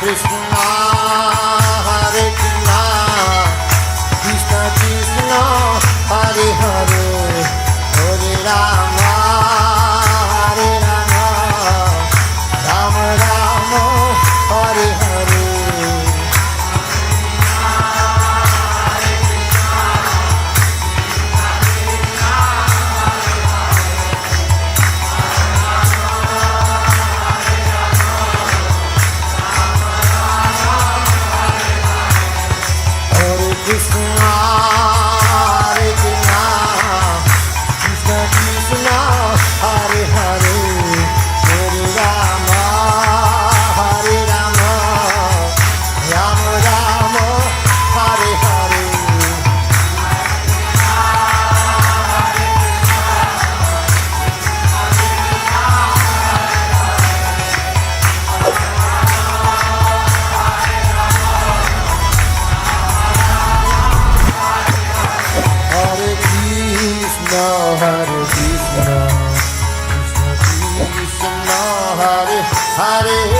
This one. Hare Hare